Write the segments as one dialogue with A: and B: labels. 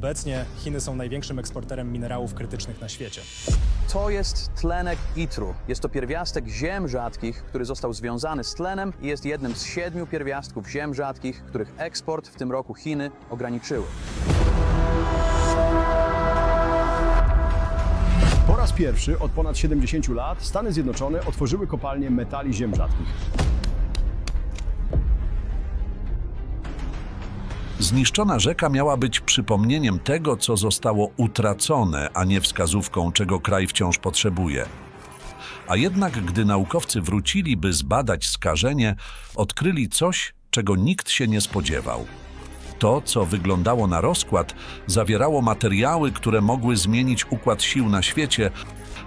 A: Obecnie Chiny są największym eksporterem minerałów krytycznych na świecie.
B: To jest tlenek itru. Jest to pierwiastek ziem rzadkich, który został związany z tlenem i jest jednym z siedmiu pierwiastków ziem rzadkich, których eksport w tym roku Chiny ograniczyły.
C: Po raz pierwszy od ponad 70 lat Stany Zjednoczone otworzyły kopalnie metali ziem rzadkich.
D: Zniszczona rzeka miała być przypomnieniem tego, co zostało utracone, a nie wskazówką, czego kraj wciąż potrzebuje. A jednak, gdy naukowcy wrócili, by zbadać skażenie, odkryli coś, czego nikt się nie spodziewał. To, co wyglądało na rozkład, zawierało materiały, które mogły zmienić układ sił na świecie,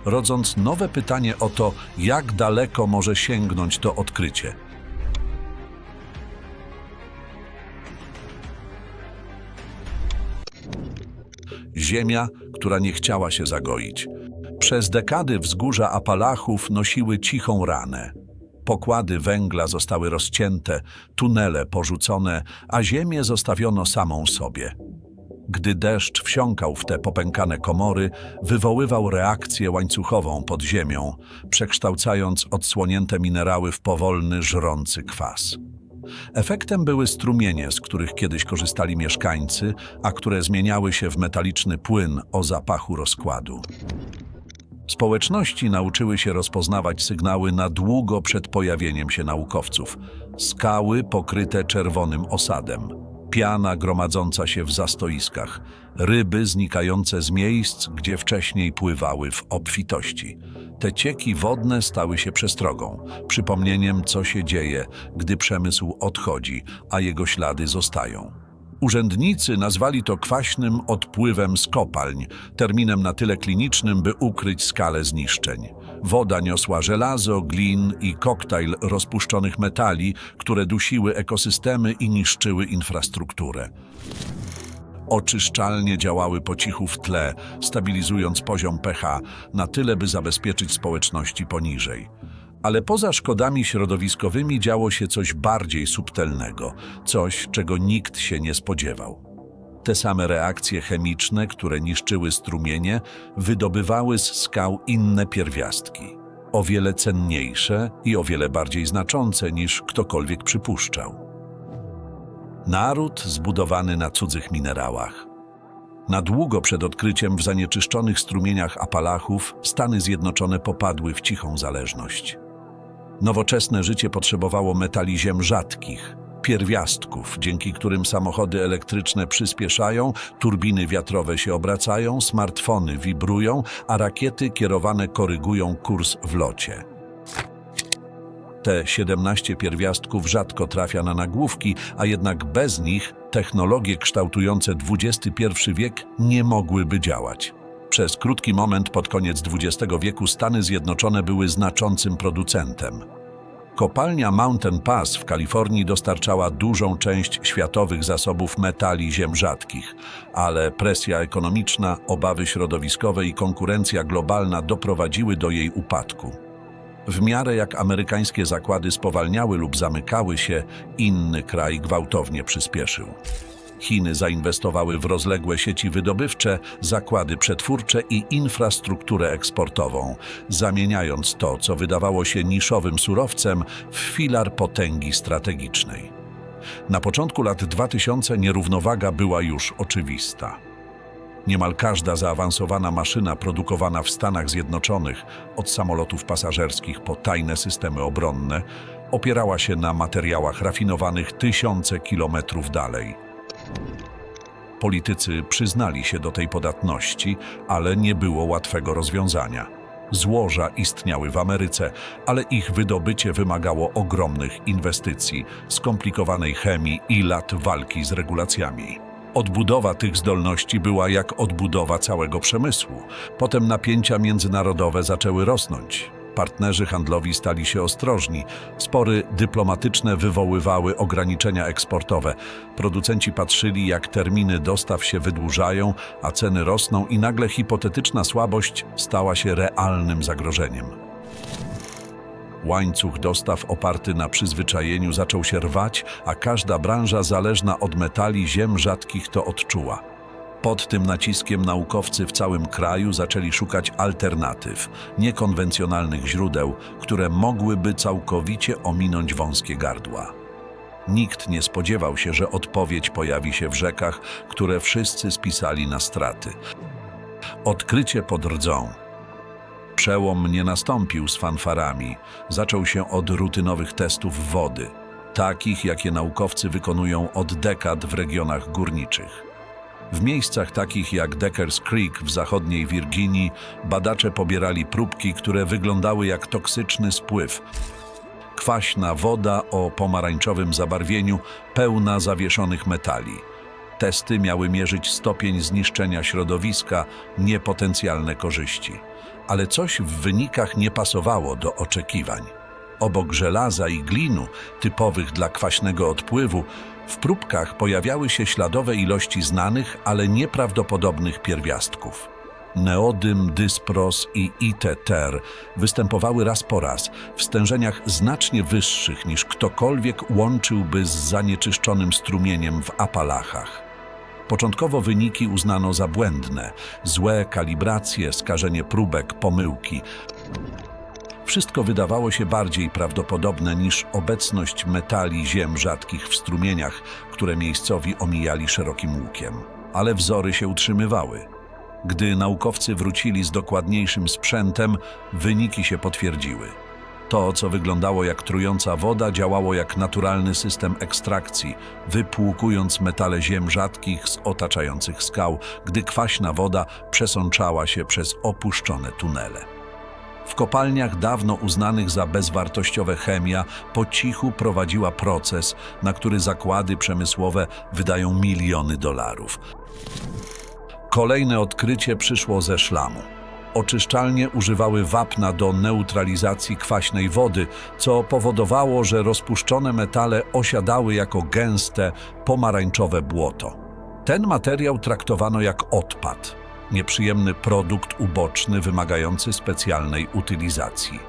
D: rodząc nowe pytanie o to, jak daleko może sięgnąć to odkrycie. Ziemia, która nie chciała się zagoić. Przez dekady wzgórza Apalachów nosiły cichą ranę. Pokłady węgla zostały rozcięte, tunele porzucone, a ziemię zostawiono samą sobie. Gdy deszcz wsiąkał w te popękane komory, wywoływał reakcję łańcuchową pod ziemią, przekształcając odsłonięte minerały w powolny, żrący kwas. Efektem były strumienie, z których kiedyś korzystali mieszkańcy, a które zmieniały się w metaliczny płyn o zapachu rozkładu. Społeczności nauczyły się rozpoznawać sygnały na długo przed pojawieniem się naukowców. Skały pokryte czerwonym osadem, piana gromadząca się w zastoiskach, ryby znikające z miejsc, gdzie wcześniej pływały w obfitości. Te cieki wodne stały się przestrogą, przypomnieniem, co się dzieje, gdy przemysł odchodzi, a jego ślady zostają. Urzędnicy nazwali to kwaśnym odpływem z kopalń, terminem na tyle klinicznym, by ukryć skalę zniszczeń. Woda niosła żelazo, glin i koktajl rozpuszczonych metali, które dusiły ekosystemy i niszczyły infrastrukturę. Oczyszczalnie działały po cichu w tle, stabilizując poziom pH na tyle, by zabezpieczyć społeczności poniżej. Ale poza szkodami środowiskowymi działo się coś bardziej subtelnego, coś, czego nikt się nie spodziewał. Te same reakcje chemiczne, które niszczyły strumienie, wydobywały z skał inne pierwiastki, o wiele cenniejsze i o wiele bardziej znaczące niż ktokolwiek przypuszczał. Naród zbudowany na cudzych minerałach. Na długo przed odkryciem w zanieczyszczonych strumieniach Apalachów Stany Zjednoczone popadły w cichą zależność. Nowoczesne życie potrzebowało metali ziem rzadkich, pierwiastków, dzięki którym samochody elektryczne przyspieszają, turbiny wiatrowe się obracają, smartfony wibrują, a rakiety kierowane korygują kurs w locie. Te 17 pierwiastków rzadko trafia na nagłówki, a jednak bez nich technologie kształtujące XXI wiek nie mogłyby działać. Przez krótki moment pod koniec XX wieku Stany Zjednoczone były znaczącym producentem. Kopalnia Mountain Pass w Kalifornii dostarczała dużą część światowych zasobów metali ziem rzadkich, ale presja ekonomiczna, obawy środowiskowe i konkurencja globalna doprowadziły do jej upadku. W miarę jak amerykańskie zakłady spowalniały lub zamykały się, inny kraj gwałtownie przyspieszył. Chiny zainwestowały w rozległe sieci wydobywcze, zakłady przetwórcze i infrastrukturę eksportową, zamieniając to, co wydawało się niszowym surowcem, w filar potęgi strategicznej. Na początku lat 2000 nierównowaga była już oczywista. Niemal każda zaawansowana maszyna produkowana w Stanach Zjednoczonych, od samolotów pasażerskich po tajne systemy obronne, opierała się na materiałach rafinowanych tysiące kilometrów dalej. Politycy przyznali się do tej podatności, ale nie było łatwego rozwiązania. Złoża istniały w Ameryce, ale ich wydobycie wymagało ogromnych inwestycji, skomplikowanej chemii i lat walki z regulacjami. Odbudowa tych zdolności była jak odbudowa całego przemysłu. Potem napięcia międzynarodowe zaczęły rosnąć. Partnerzy handlowi stali się ostrożni. Spory dyplomatyczne wywoływały ograniczenia eksportowe. Producenci patrzyli, jak terminy dostaw się wydłużają, a ceny rosną, i nagle hipotetyczna słabość stała się realnym zagrożeniem. Łańcuch dostaw oparty na przyzwyczajeniu zaczął się rwać, a każda branża zależna od metali ziem rzadkich to odczuła. Pod tym naciskiem naukowcy w całym kraju zaczęli szukać alternatyw, niekonwencjonalnych źródeł, które mogłyby całkowicie ominąć wąskie gardła. Nikt nie spodziewał się, że odpowiedź pojawi się w rzekach, które wszyscy spisali na straty. Odkrycie pod rdzą. Przełom nie nastąpił z fanfarami. Zaczął się od rutynowych testów wody, takich jakie naukowcy wykonują od dekad w regionach górniczych. W miejscach takich jak Deckers Creek w zachodniej Wirginii badacze pobierali próbki, które wyglądały jak toksyczny spływ. Kwaśna woda o pomarańczowym zabarwieniu, pełna zawieszonych metali. Testy miały mierzyć stopień zniszczenia środowiska, nie potencjalne korzyści. Ale coś w wynikach nie pasowało do oczekiwań. Obok żelaza i glinu, typowych dla kwaśnego odpływu, w próbkach pojawiały się śladowe ilości znanych, ale nieprawdopodobnych pierwiastków. Neodym, dyspros i iteter występowały raz po raz w stężeniach znacznie wyższych niż ktokolwiek łączyłby z zanieczyszczonym strumieniem w Apalachach. Początkowo wyniki uznano za błędne, złe kalibracje, skażenie próbek, pomyłki. Wszystko wydawało się bardziej prawdopodobne niż obecność metali ziem rzadkich w strumieniach, które miejscowi omijali szerokim łukiem. Ale wzory się utrzymywały. Gdy naukowcy wrócili z dokładniejszym sprzętem, wyniki się potwierdziły. To, co wyglądało jak trująca woda, działało jak naturalny system ekstrakcji, wypłukując metale ziem rzadkich z otaczających skał, gdy kwaśna woda przesączała się przez opuszczone tunele. W kopalniach dawno uznanych za bezwartościowe chemia po cichu prowadziła proces, na który zakłady przemysłowe wydają miliony dolarów. Kolejne odkrycie przyszło ze szlamu. Oczyszczalnie używały wapna do neutralizacji kwaśnej wody, co powodowało, że rozpuszczone metale osiadały jako gęste, pomarańczowe błoto. Ten materiał traktowano jak odpad, nieprzyjemny produkt uboczny wymagający specjalnej utylizacji.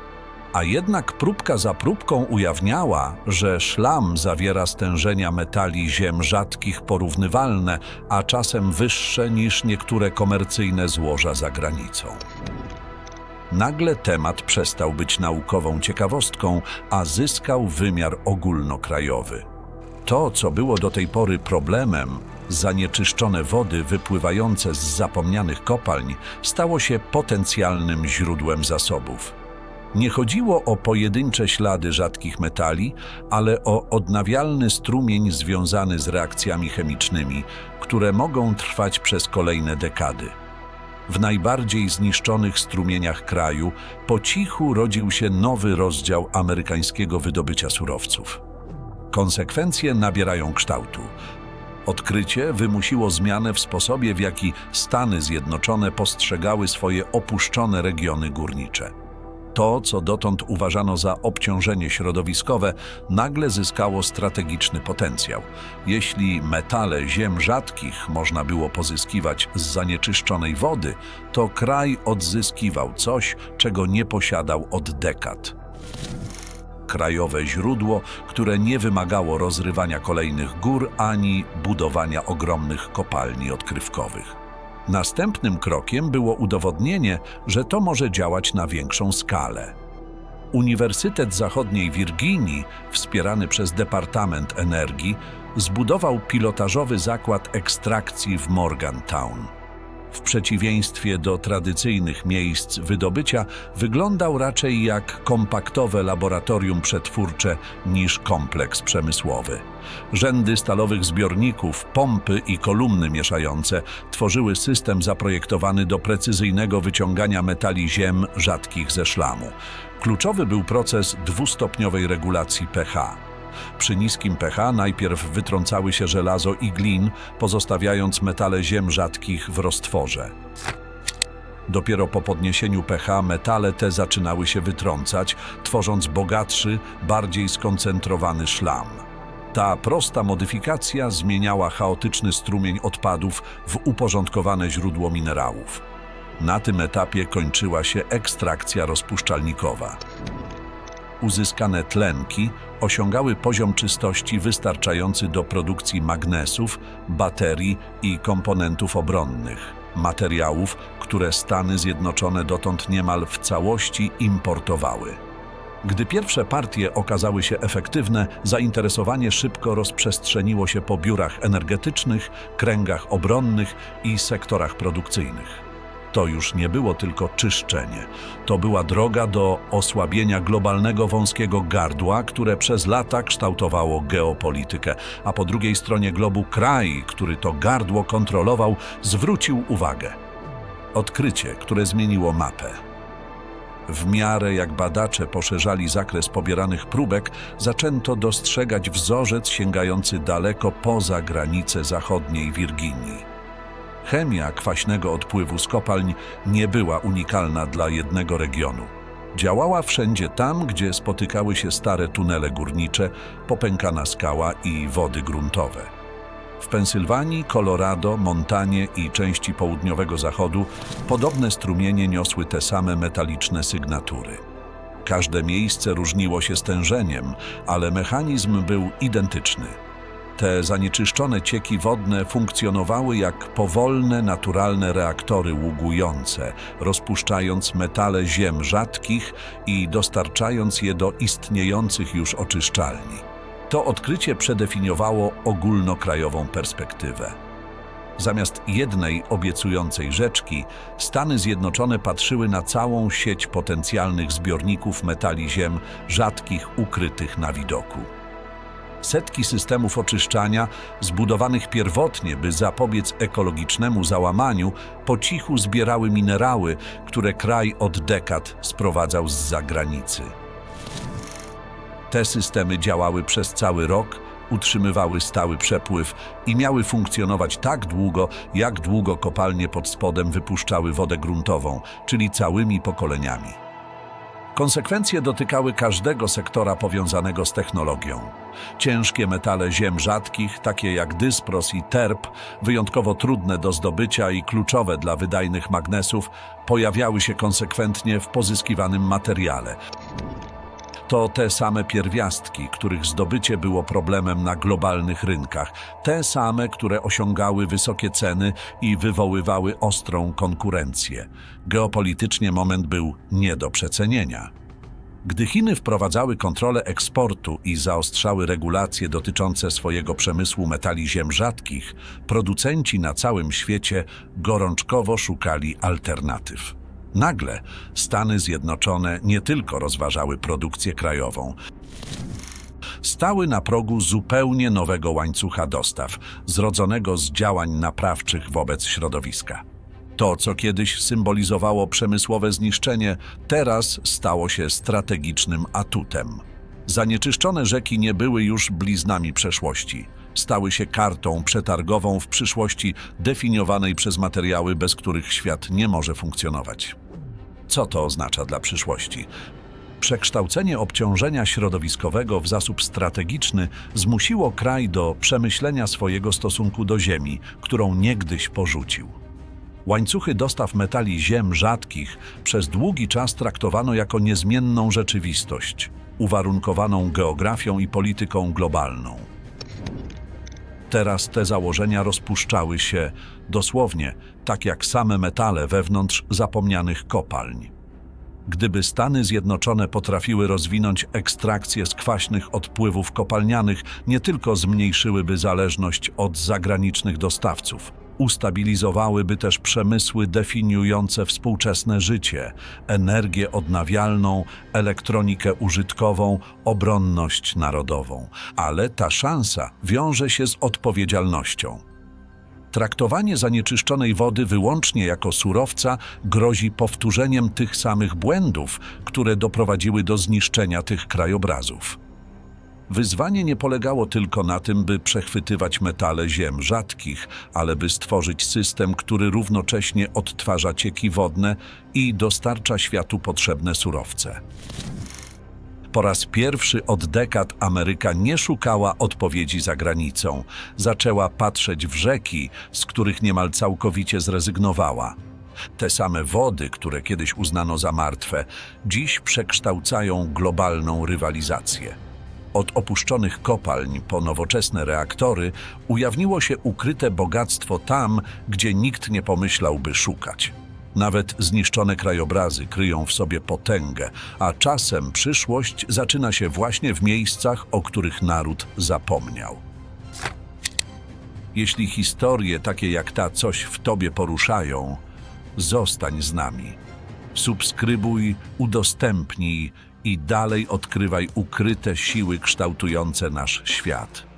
D: A jednak próbka za próbką ujawniała, że szlam zawiera stężenia metali ziem rzadkich porównywalne, a czasem wyższe niż niektóre komercyjne złoża za granicą. Nagle temat przestał być naukową ciekawostką, a zyskał wymiar ogólnokrajowy. To, co było do tej pory problemem, zanieczyszczone wody wypływające z zapomnianych kopalń, stało się potencjalnym źródłem zasobów. Nie chodziło o pojedyncze ślady rzadkich metali, ale o odnawialny strumień związany z reakcjami chemicznymi, które mogą trwać przez kolejne dekady. W najbardziej zniszczonych strumieniach kraju po cichu rodził się nowy rozdział amerykańskiego wydobycia surowców. Konsekwencje nabierają kształtu. Odkrycie wymusiło zmianę w sposobie, w jaki Stany Zjednoczone postrzegały swoje opuszczone regiony górnicze. To, co dotąd uważano za obciążenie środowiskowe, nagle zyskało strategiczny potencjał. Jeśli metale ziem rzadkich można było pozyskiwać z zanieczyszczonej wody, to kraj odzyskiwał coś, czego nie posiadał od dekad. Krajowe źródło, które nie wymagało rozrywania kolejnych gór ani budowania ogromnych kopalni odkrywkowych. Następnym krokiem było udowodnienie, że to może działać na większą skalę. Uniwersytet Zachodniej Wirginii, wspierany przez Departament Energii, zbudował pilotażowy zakład ekstrakcji w Morgantown. W przeciwieństwie do tradycyjnych miejsc wydobycia, wyglądał raczej jak kompaktowe laboratorium przetwórcze niż kompleks przemysłowy. Rzędy stalowych zbiorników, pompy i kolumny mieszające tworzyły system zaprojektowany do precyzyjnego wyciągania metali ziem rzadkich ze szlamu. Kluczowy był proces dwustopniowej regulacji pH. Przy niskim pH najpierw wytrącały się żelazo i glin, pozostawiając metale ziem rzadkich w roztworze. Dopiero po podniesieniu pH metale te zaczynały się wytrącać, tworząc bogatszy, bardziej skoncentrowany szlam. Ta prosta modyfikacja zmieniała chaotyczny strumień odpadów w uporządkowane źródło minerałów. Na tym etapie kończyła się ekstrakcja rozpuszczalnikowa. Uzyskane tlenki osiągały poziom czystości wystarczający do produkcji magnesów, baterii i komponentów obronnych, materiałów, które Stany Zjednoczone dotąd niemal w całości importowały. Gdy pierwsze partie okazały się efektywne, zainteresowanie szybko rozprzestrzeniło się po biurach energetycznych, kręgach obronnych i sektorach produkcyjnych. To już nie było tylko czyszczenie. To była droga do osłabienia globalnego wąskiego gardła, które przez lata kształtowało geopolitykę, a po drugiej stronie globu kraj, który to gardło kontrolował, zwrócił uwagę. Odkrycie, które zmieniło mapę. W miarę jak badacze poszerzali zakres pobieranych próbek, zaczęto dostrzegać wzorzec sięgający daleko poza granice zachodniej Wirginii. Chemia kwaśnego odpływu z kopalń nie była unikalna dla jednego regionu. Działała wszędzie tam, gdzie spotykały się stare tunele górnicze, popękana skała i wody gruntowe. W Pensylwanii, Colorado, Montanie i części południowego zachodu podobne strumienie niosły te same metaliczne sygnatury. Każde miejsce różniło się stężeniem, ale mechanizm był identyczny. Te zanieczyszczone cieki wodne funkcjonowały jak powolne, naturalne reaktory ługujące, rozpuszczając metale ziem rzadkich i dostarczając je do istniejących już oczyszczalni. To odkrycie przedefiniowało ogólnokrajową perspektywę. Zamiast jednej obiecującej rzeczki, Stany Zjednoczone patrzyły na całą sieć potencjalnych zbiorników metali ziem rzadkich ukrytych na widoku. Setki systemów oczyszczania, zbudowanych pierwotnie, by zapobiec ekologicznemu załamaniu, po cichu zbierały minerały, które kraj od dekad sprowadzał z zagranicy. Te systemy działały przez cały rok, utrzymywały stały przepływ i miały funkcjonować tak długo, jak długo kopalnie pod spodem wypuszczały wodę gruntową, czyli całymi pokoleniami. Konsekwencje dotykały każdego sektora powiązanego z technologią. Ciężkie metale ziem rzadkich, takie jak dyspros i terp, wyjątkowo trudne do zdobycia i kluczowe dla wydajnych magnesów, pojawiały się konsekwentnie w pozyskiwanym materiale. To te same pierwiastki, których zdobycie było problemem na globalnych rynkach, te same, które osiągały wysokie ceny i wywoływały ostrą konkurencję. Geopolitycznie moment był nie do przecenienia. Gdy Chiny wprowadzały kontrolę eksportu i zaostrzały regulacje dotyczące swojego przemysłu metali ziem rzadkich, producenci na całym świecie gorączkowo szukali alternatyw. Nagle Stany Zjednoczone nie tylko rozważały produkcję krajową, stały na progu zupełnie nowego łańcucha dostaw, zrodzonego z działań naprawczych wobec środowiska. To, co kiedyś symbolizowało przemysłowe zniszczenie, teraz stało się strategicznym atutem. Zanieczyszczone rzeki nie były już bliznami przeszłości. Stały się kartą przetargową w przyszłości definiowanej przez materiały, bez których świat nie może funkcjonować. Co to oznacza dla przyszłości? Przekształcenie obciążenia środowiskowego w zasób strategiczny zmusiło kraj do przemyślenia swojego stosunku do ziemi, którą niegdyś porzucił. Łańcuchy dostaw metali ziem rzadkich przez długi czas traktowano jako niezmienną rzeczywistość, uwarunkowaną geografią i polityką globalną. Teraz te założenia rozpuszczały się dosłownie, tak jak same metale wewnątrz zapomnianych kopalń. Gdyby Stany Zjednoczone potrafiły rozwinąć ekstrakcję z kwaśnych odpływów kopalnianych, nie tylko zmniejszyłyby zależność od zagranicznych dostawców, ustabilizowałyby też przemysły definiujące współczesne życie, energię odnawialną, elektronikę użytkową, obronność narodową. Ale ta szansa wiąże się z odpowiedzialnością. Traktowanie zanieczyszczonej wody wyłącznie jako surowca grozi powtórzeniem tych samych błędów, które doprowadziły do zniszczenia tych krajobrazów. Wyzwanie nie polegało tylko na tym, by przechwytywać metale ziem rzadkich, ale by stworzyć system, który równocześnie odtwarza cieki wodne i dostarcza światu potrzebne surowce. Po raz pierwszy od dekad Ameryka nie szukała odpowiedzi za granicą. Zaczęła patrzeć w rzeki, z których niemal całkowicie zrezygnowała. Te same wody, które kiedyś uznano za martwe, dziś przekształcają globalną rywalizację. Od opuszczonych kopalń po nowoczesne reaktory ujawniło się ukryte bogactwo tam, gdzie nikt nie pomyślałby szukać. Nawet zniszczone krajobrazy kryją w sobie potęgę, a czasem przyszłość zaczyna się właśnie w miejscach, o których naród zapomniał. Jeśli historie takie jak ta coś w tobie poruszają, zostań z nami. Subskrybuj, udostępnij i dalej odkrywaj ukryte siły kształtujące nasz świat.